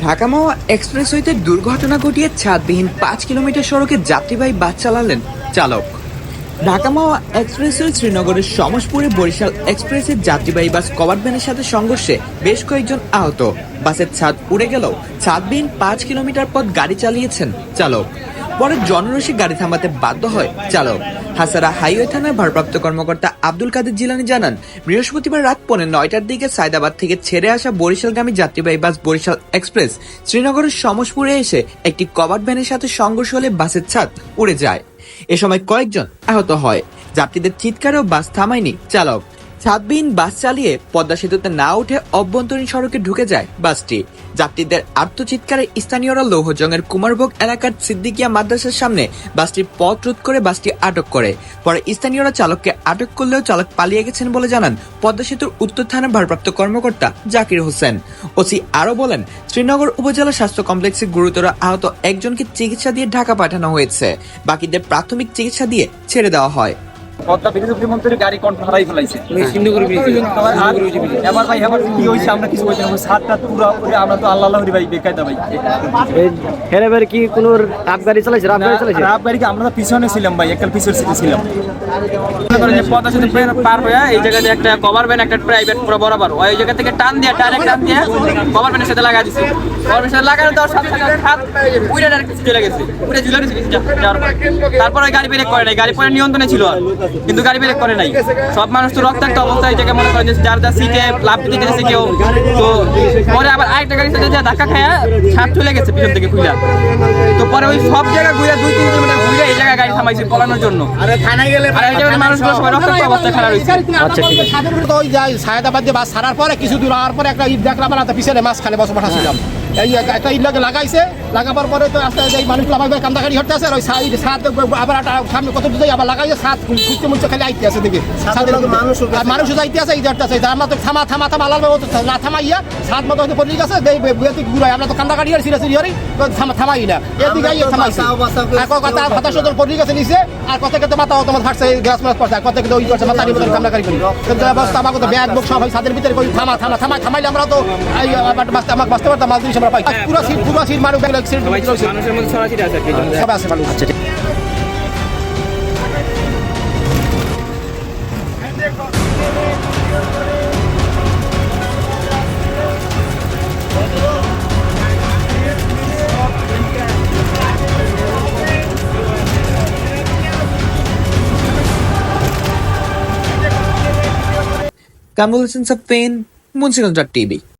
Dhaka express হইতে দুর্ঘটনা ঘটিয়ে ছাদবিহীন পাঁচ কিলোমিটার সড়কে যাত্রীবাহী বাস চালালেন চালক। ঢাকা এক্সপ্রেস শ্রীনগরের সমসপুরে বরিশাল এক্সপ্রেসের যাত্রীবাহী বাস কভার ভ্যানের সাথে সংঘর্ষে বেশ কয়েকজন আহত। বাসের ছাদ উড়ে গেলেও ছাদবিহীন পাঁচ কিলোমিটার পথ গাড়ি চালিয়েছেন চালক। পরে জনরসী গাড়ি থামাতে বাধ্য হয় চালক। হাসারা হাইওয়ে থানার ভারপ্রাপ্ত কর্মকর্তা আব্দুল কাদের জিলানি জানান, বৃহস্পতিবার রাত পৌনে নয়টার দিকে সায়দাবাদ থেকে ছেড়ে আসা বরিশালগামী যাত্রীবাহী বাস বরিশাল এক্সপ্রেস শ্রীনগরের সমসপুরে এসে একটি কভার ভ্যানের সাথে সংঘর্ষ হলে বাসের ছাদ উড়ে যায়। এ সময় কয়েকজন আহত হয়। যাত্রীদের চিৎকারেও বাস থামায়নি চালক। ছাদবিহীন বাস চালিয়ে পদ্মা সেতুতে না উঠে অভ্যন্তরীণ সড়কে ঢুকে যায় বাসটি। যাত্রীদের আত্মচিৎকারে স্থানীয়রা লৌহজংয়ের কুমারভোগ এলাকার সিদ্দিকিয়া মাদ্রাসার সামনে বাসটির পথ রোধ করে বাসটি আটক করে। পরে স্থানীয়রা চালককে আটক করলেও চালক পালিয়ে গেছেন বলে জানান পদ্মা সেতুর উত্তর থানার ভারপ্রাপ্ত কর্মকর্তা জাকির হোসেন। ওসি আরও বলেন, শ্রীনগর উপজেলা স্বাস্থ্য কমপ্লেক্সে গুরুতর আহত একজনকে চিকিৎসা দিয়ে ঢাকা পাঠানো হয়েছে। বাকিদের প্রাথমিক চিকিৎসা দিয়ে ছেড়ে দেওয়া হয়। পদ্মা গাড়ি কন্ট্রোল হারাই ফেলাইছে। এবার ভাই এবার কি হয়েছে আমরা কিছু বলতে পারছি না। সাত রাত পুরো পুরো আমরা তো আল্লাহ আল্লাহ ভাই বেকায়দা ভাই। হেরে কি কোনো রাপ গাড়ি চালাইছে? রাপ গাড়ি চালাইছে? রাত বাড়ি আমরা পিছনে ছিলাম ভাই একটা পিছনের সিটে ছিলাম যে পদ্মা সেতু পার- হয়ে এই জায়গাতে একটা কভার ভ্যান একটা প্রাইভেট পুরো বরাবর। ওই জায়গা থেকে টান দিয়ে ডাইরেক্ট টান দিয়ে কভার ভ্যানের সাথে লাগা দিছে। কভার ভ্যানের সাথে লাগানো দেওয়ার সাথে সাথে হাত উড়ে ডাইরেক্ট চলে গেছে। উড়ে ঝুলে গেছে কিছু যা- যাওয়ার পর। তারপর গাড়ি ব্রেক করে নাই গাড়ি পরে নিয়ন্ত্রণে ছিল আর। কিন্তু গাড়ি ব্রেক করে নাই। সব মানুষ তো রক্তাক্ত অবস্থায় এই জায়গায় মনে করেন যে যার যার সিটে লাভ দিতে গেছে কেউ। তো পরে আবার আরেকটা গাড়ি সাথে যা ধাক্কা খায় ছাদ চলে গেছে পিছন থেকে খুঁজা তো পরে ওই সব জায়গা ঘুরে দুই তিন কিলোমিটার ঘুরে এই জায়গায় গাড়ি থামাইছে পলানোর জন্য। আর এই জায়গায় মানুষগুলো সবাই রক্তাক্ত অবস্থায় খারাপ হয়েছে আচ্ছা ঠিক আছে। ওই যাই সায়দাবাদ দিয়ে বাস ছাড়ার পরে কিছু দূর হওয়ার পরে একটা ঈদ দেখলাম আর পিছনে মাছ খালে বসে বসাছিলাম এই একটা লাগাইছে লাগাবার পরে তো আস্তে এই কান্দাকারি হতে আছে আর ওই সাইড সাত আবার সামনে কত দূর আবার লাগাইছে সাত খুঁজতে মুচতে খালি আইতে আছে দেখি। আর মানুষও যাইতে আছে এই আছে আমরা তো থামা থামা থামা লাল না থামাইয়া সাত মতো হয়তো পড়ে গেছে এই ঘুরাই আমরা তো কান্দাকারি আর সিরিয়াস সিরিয়ারি থামা থামাই না। এদিকে আইয়ে থামাইছে। আর কথা হতাশ হতে পড়ে গেছে নিচে আর কথা মাথা তোমার ফাটছে গ্লাস মাছ পড়ছে আর কথা কেটে ওই করছে কান্দাকারি করি। কিন্তু অবস্থা আমাকে তো ব্যাগ বুক সব ছাদের ভিতরে থামা থামা থামা থামাইলে আমরা তো আমাকে বাঁচতে পারতাম মাছ জিনিস আমরা পাই পুরো সিট পুরো সিট মানুষ মানুষের মধ্যে আছে সব আছে। মানুষ। টিভি